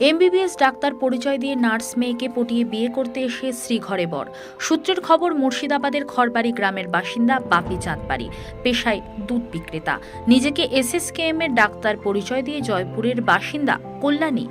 MBBS doctor পরিচয় দিয়ে nurse মেয়েকে পটিয়ে বিয়ে করতে এসে শ্রীঘরে বর। সূত্রের খবর, মুর্শিদাবাদের খড়বাড়ি গ্রামের বাসিন্দা বাপি চাঁদবাড়ি, পেশায় দুধ বিক্রেতা। নিজেকে এসএসকেএম এর ডাক্তার পরিচয় দিয়ে জয়পুরের বাসিন্দা কল্যাণী।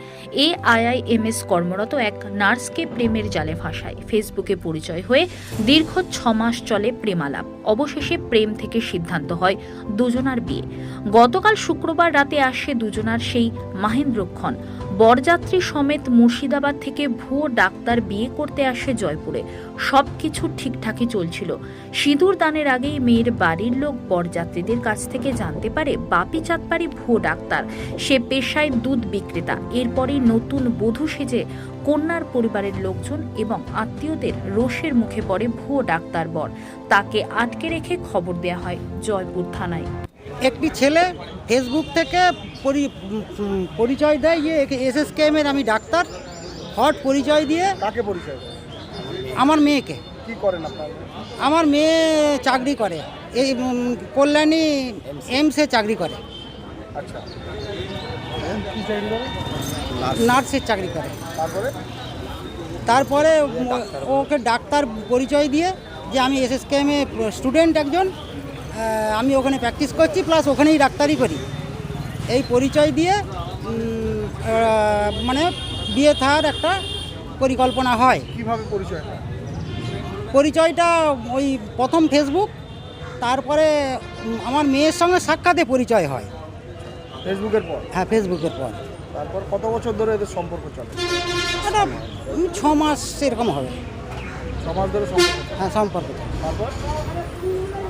এ আইআইএমএস কর্মরত এক নার্সকে প্রেমের জালে ভাসায় ফেসবুকে পরিচয় হয়ে দীর্ঘ ছ মাস চলে প্রেমালাপ। অবশেষে প্রেম থেকে সিদ্ধান্ত হয় দুজনার বিয়ে। গতকাল শুক্রবার রাতে আসে দুজনার সেই মাহেন্দ্রক্ষণ বরযাত্রী সমেত মুর্শিদাবাদ থেকে ভুয়ো ডাক্তার বিয়ে করতে আসে জয়পুরে। সব কিছু ঠিকঠাকই চলছিল। সিঁদুর দানের আগেই মেয়ের বাড়ির লোক বরযাত্রীদের কাছ থেকে জানতে পারে বাপি চাঁদপাড়ি ভুয়ো ডাক্তার। সে পেশায় দুধ বিক্রেতা। এরপরেই নতুন বধূ সেজে কন্যার পরিবারের লোকজন এবং আত্মীয়দের রোষের মুখে পড়ে ভুয়ো ডাক্তার বর। তাকে আটকে রেখে খবর দেওয়া হয় জয়পুর থানায়। একটি ছেলে ফেসবুক থেকে পরিচয় দেয় যে এস এস এর আমি ডাক্তার। হট পরিচয় দিয়ে কাকে পরিচয় আমার মেয়েকে। কি করেন আমার মেয়ে চাকরি করে এই কল্যাণী এমসে চাকরি করে। আচ্ছা। চাকরি করে নার্সের চাকরি করে। তারপরে? তারপরে ওকে ডাক্তার পরিচয় দিয়ে যে আমি এস এস এ স্টুডেন্ট একজন আমি ওখানে প্র্যাকটিস করছি প্লাস ওখানেই ডাক্তারি করি। এই পরিচয় দিয়ে মানে বিয়ে থাকার একটা পরিকল্পনা হয়। কীভাবে পরিচয় পরিচয়টা ওই প্রথম ফেসবুক তারপরে আমার মেয়ের সঙ্গে সাক্ষাতে পরিচয় হয়। ফেসবুকের পর? হ্যাঁ ফেসবুকের পর। তারপর কত বছর ধরে এদের সম্পর্ক চলে? এটা উম, ছ মাস এরকম হবে। সমাজ ধরে সম্পর্ক চলে। হ্যাঁ সম্পর্ক তারপর?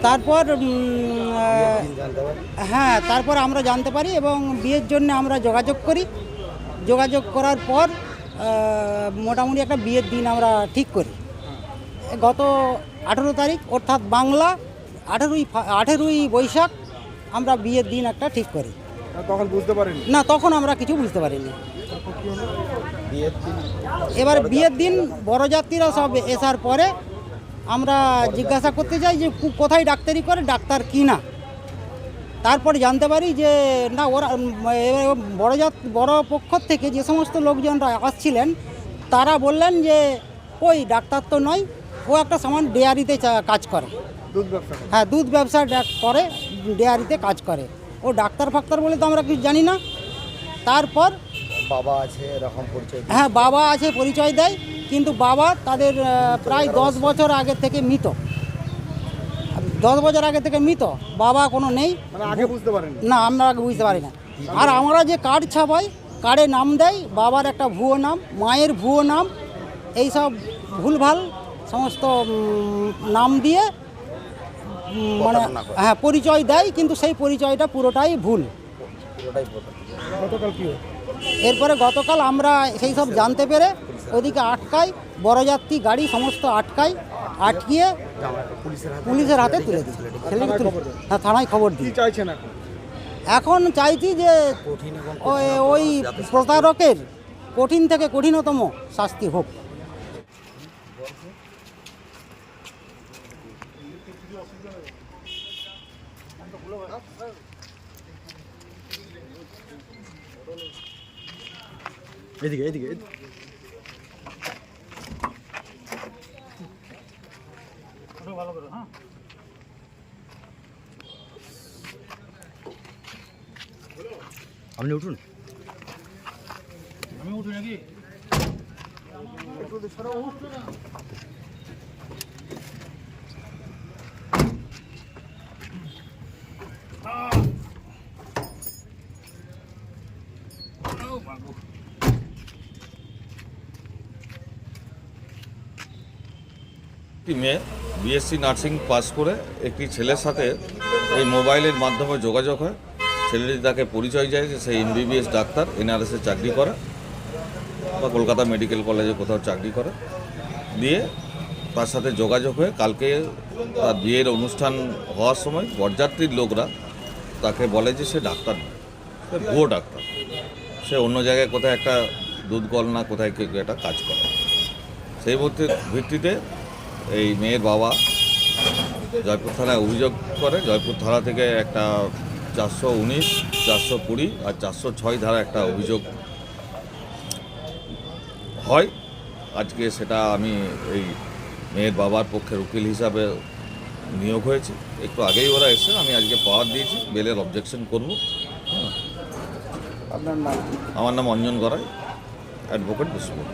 তারপর উম, আহ, হ্যাঁ তারপর আমরা জানতে পারি এবং বিয়ের জন্য আমরা যোগাযোগ করি। যোগাযোগ করার পর আহ, মোটামুটি একটা বিয়ের দিন আমরা ঠিক করি। গত আঠেরো তারিখ অর্থাৎ বাংলা আঠেরোই ফা- আঠেরোই বৈশাখ আমরা বিয়ের দিন একটা ঠিক করি। তখন বুঝতে পারেনি? না তখন আমরা কিছু বুঝতে পারিনি। এবার বিয়ের দিন বড়যাত্রীরা সব এসার পরে আমরা জিজ্ঞাসা করতে চাই যে কোথায় ডাক্তারি করে ডাক্তার কি না? তারপরে জানতে পারি যে না ওরা বড় জাত বড় পক্ষ থেকে যে সমস্ত লোকজনরা আসছিলেন তারা বললেন যে ওই ডাক্তার তো নয় ও একটা সামান ডেয়ারিতে কাজ করে। দুধ ব্যবসা হ্যাঁ দুধ ব্যবসা করে ডেয়ারিতে কাজ করে। ও ডাক্তার ফাক্তার বলে তো আমরা কিছু জানি না। তারপর বাবা আছে এরকম পরিচয় হ্যাঁ বাবা আছে পরিচয় দেয় কিন্তু বাবা তাদের প্রায় দশ বছর আগে থেকে মৃত। দশ বছর আগে থেকে মৃত। বাবা কোনো নেই। মানে আগে বুঝতে পারেনি না আমরা আগে বুঝতে পারি না। আর আমরা যে কার্ড ছাপাই কার্ডে নাম দেয় বাবার একটা ভুয়ো নাম মায়ের ভুয়ো নাম এইসব ভুলভাল সমস্ত নাম দিয়ে মানে হ্যাঁ পরিচয় দেয় কিন্তু সেই পরিচয়টা পুরোটাই ভুল। পুরোটাই পুরোটা গতকাল কি হলো এরপরে গতকাল আমরা সেই সব জানতে পেরে ওদিকে আটকাই বড়যাত্রী গাড়ি সমস্ত আটকাই আটকিয়ে পুলিশের হাতে তুলে দিই। ছেলেকে তুলে হ্যাঁ থানায় খবর দিই। চাইছেন এখন? এখন চাইছি যে ওই ওই প্রতারকের কঠিন থেকে কঠিনতম শাস্তি হোক। এদিকে এদিকে এদিকে। আপনি উঠুন একটি মেয়ে বিএসসি নার্সিং পাস করে একটি ছেলের সাথে এই মোবাইলের মাধ্যমে যোগাযোগ হয়। ছেলেটি তাকে পরিচয় যায় যে সে এমবিবিএস ডাক্তার, এনআরএসে চাকরি করে বা কলকাতা মেডিকেল কলেজে কোথাও চাকরি করে। দিয়ে তার সাথে যোগাযোগ হয়ে কালকে তার বিয়ের অনুষ্ঠান হওয়ার সময় বরযাত্রীর লোকরা তাকে বলে যে সে ডাক্তার নয় ভুয়ো ডাক্তার। সে অন্য জায়গায় কোথায় একটা দুধ কল না কোথায় কেউ একটা কাজ করে। সেই মধ্যে ভিত্তিতে এই মেয়ের বাবা জয়পুর থানায় অভিযোগ করে, জয়পুর থানা থেকে একটা চারশো উনিশ, চারশো কুড়ি আর চারশো ছয় ধারা একটা অভিযোগ হয়। আজকে সেটা আমি এই মেয়ের বাবার পক্ষের উকিল হিসাবে নিয়োগ হয়েছে। একটু আগেই ওরা এসে আমি আজকে পাওয়ার দিয়েছি, বেলের অবজেকশন করব। আপনার নাম? আমার নাম অঞ্জন গড়াই অ্যাডভোকেট বিশ্বজিৎ